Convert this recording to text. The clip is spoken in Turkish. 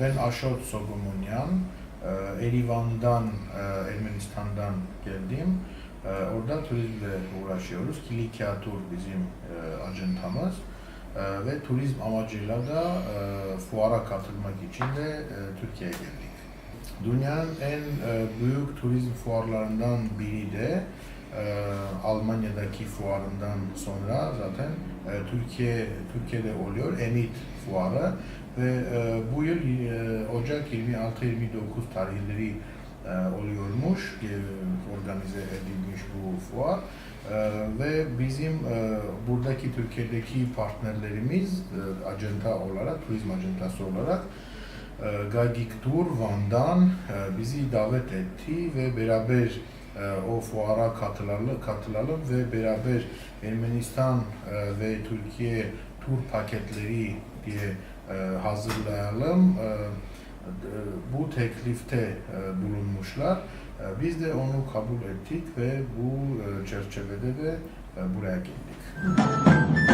ben Aşot Sogumunyan. E, Erivan'dan, e, Ermenistan'dan geldim. E, orada turizmle uğraşıyoruz. Kilikya Tur bizim ajantamız. Ve turizm amacıyla da fuara katılmak için de Türkiye'ye geldik. Dünyanın en büyük turizm fuarlarından biri de Almanya'daki fuarından sonra zaten Türkiye Türkiye'de oluyor Emit fuarı ve e, bu yıl e, Ocak 26-29 tarihleri e, oluyormuş e, organize edilmiş bu fuar. E, ve bizim e, buradaki Türkiye'deki partnerlerimiz e, acenta olarak turizm acentası olarak e, Gagik Tur Van'dan e, bizi davet etti ve beraber e, o fuara katılalım, katılalım ve beraber Ermenistan e, ve Türkiye tur paketleri diye e, hazırlayalım. E, bu teklifte e, bulunmuşlar. Biz de onu kabul ettik ve bu çerçevede de buraya geldik.